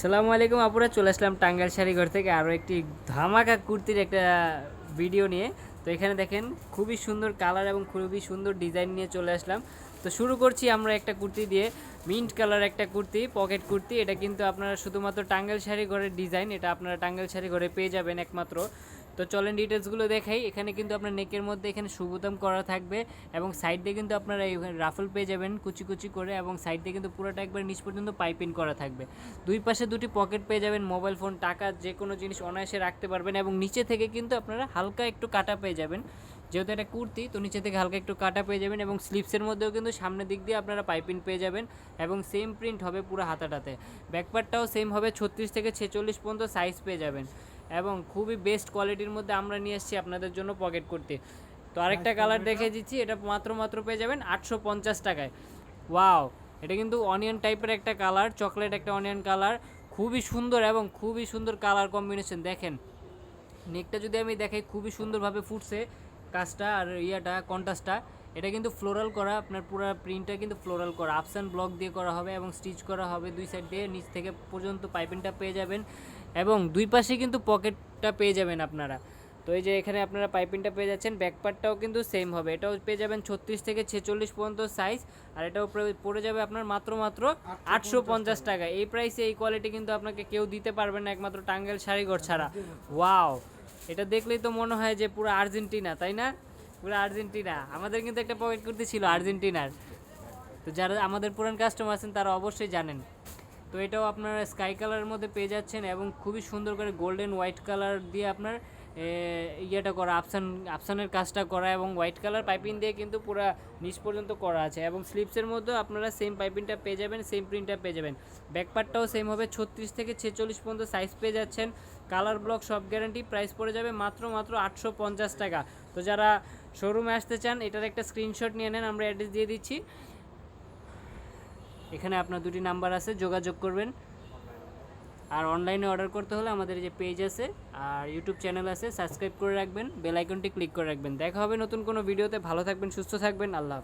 সালামু আলাইকুম আপুরা, চলে আসলাম টাঙ্গাইল শাড়িঘর থেকে আরও একটি ধামাকা কুর্তির একটা ভিডিও নিয়ে। তো এখানে দেখেন, খুবই সুন্দর কালার এবং খুবই সুন্দর ডিজাইন নিয়ে চলে আসলাম। তো শুরু করছি আমরা একটা কুর্তি দিয়ে মিন্ট কালার একটা কুর্তি পকেট কুর্তি। এটা কিন্তু আপনারা শুধুমাত্র টাঙ্গাইল শাড়ি ঘরের ডিজাইন এটা আপনারা টাঙ্গাইল শাড়ি ঘরে পেয়ে যাবেন একমাত্র। তো চলেন ডিটেলসগুলো দেখাই। এখানে কিন্তু আপনার নেকের মধ্যে এখানে সুবোতাম করা থাকবে এবং সাইড দিয়ে কিন্তু আপনারা এই রাফল পেয়ে যাবেন কুচি কুচি করে এবং সাইড দিয়ে কিন্তু পুরোটা একবার নিচ পর্যন্ত পাইপিং করা থাকবে। দুই পাশে দুটি পকেট পেয়ে যাবেন মোবাইল ফোন টাকা যে কোনো জিনিস অনায়াসে রাখতে পারবেন এবং নিচে থেকে কিন্তু আপনারা হালকা একটু কাটা পেয়ে যাবেন। যেহেতু এটা কুর্তি, তো নিচে থেকে হালকা একটু কাটা পেয়ে যাবেন এবং স্লিপসের মধ্যেও কিন্তু সামনের দিক দিয়ে আপনারা পাইপিং পেয়ে যাবেন এবং সেম প্রিন্ট হবে পুরো হাতাটাতে। ব্যাকপার্টটাও সেম হবে ছত্রিশ থেকে ছেচল্লিশ পর্যন্ত সাইজ পেয়ে যাবেন। এবং খুবই বেস্ট কোয়ালিটির মধ্যে আমরা নিয়ে এসেছি আপনাদের জন্য পকেট করতে। তো আরেকটা কালার দেখে দিচ্ছি এটা মাত্র মাত্র পেয়ে যাবেন আটশো পঞ্চাশ টাকায়। ওয়াও এটা কিন্তু অনিয়ন টাইপের একটা কালার চকলেট একটা অনিয়ন কালার খুবই সুন্দর এবং খুবই সুন্দর কালার কম্বিনেশন দেখেন। নেকটা যদি আমি দেখাই খুবই সুন্দরভাবে ফুটছে কাজটা আর ইয়াটা কন্টাসটা এটা কিন্তু ফ্লোরাল করা, আপনার পুরো প্রিন্টটা কিন্তু ফ্লোরাল করা। আপস অ্যান্ড ব্লক দিয়ে করা হবে এবং স্টিচ করা হবে দুই সাইড দিয়ে, নিচ থেকে পর্যন্ত পাইপিংটা পেয়ে যাবেন এবং দুই পাশে কিন্তু পকেটটা পেয়ে যাবেন আপনারা। তো এই যে এখানে আপনারা পাইপিংটা পেয়ে যাচ্ছেন ব্যাকপার্টটাও কিন্তু সেম হবে। এটাও পেয়ে যাবেন ছত্রিশ থেকে ছেচল্লিশ পর্যন্ত সাইজ আর এটাও পড়ে যাবে আপনার মাত্র মাত্র আটশো পঞ্চাশ টাকা। এই প্রাইসে এই কোয়ালিটি কিন্তু আপনাকে কেউ দিতে পারবে না একমাত্র টাঙ্গেল শাড়িঘর ছাড়া। ওয়াও এটা দেখলেই তো মনে হয় যে পুরো আর্জেন্টিনা তাই না? পুরো আর্জেন্টিনা। আমাদের কিন্তু একটা পকেট কুর্তি ছিল আর্জেন্টিনার। তো যারা আমাদের পুরান কাস্টমার আছেন, তারা অবশ্যই জানেন। তো এটাও আপনারা স্কাই কালারের মধ্যে পেয়ে যাচ্ছেন এবং খুবই সুন্দর করে গোল্ডেন হোয়াইট কালার দিয়ে আপনার ইয়েটা করা আপসান আপসানের কাজটা করা এবং হোয়াইট কালার পাইপিং দিয়ে কিন্তু পুরো নিচ পর্যন্ত করা আছে এবং স্লিপসের মধ্যেও আপনারা সেম পাইপিংটা পেয়ে যাবেন সেম প্রিন্টটা পেয়ে যাবেন। ব্যাকপার্টটাও সেম হবে, ছত্রিশ থেকে ছেচল্লিশ পর্যন্ত সাইজ পেয়ে যাচ্ছেন। কালার ব্লক সব গ্যারান্টি প্রাইস পড়ে যাবে মাত্র মাত্র আটশো পঞ্চাশ টাকা। তো যারা শোরুমে আসতে চান, এটার একটা স্ক্রিনশট নিয়ে নেন, আমরা অ্যাড্রেস দিয়ে দিচ্ছি। এখানে আপনার দুটি নাম্বার আছে, যোগাযোগ করবেন। আর অনলাইনে অর্ডার করতে হলে আমাদের যে পেজ আছে আর ইউটিউব চ্যানেল আছে সাবস্ক্রাইব করে রাখবেন বেল আইকনটি ক্লিক করে রাখবেন। দেখা হবে নতুন কোনো ভিডিওতে ভালো থাকবেন, সুস্থ থাকবেন। আল্লাহ।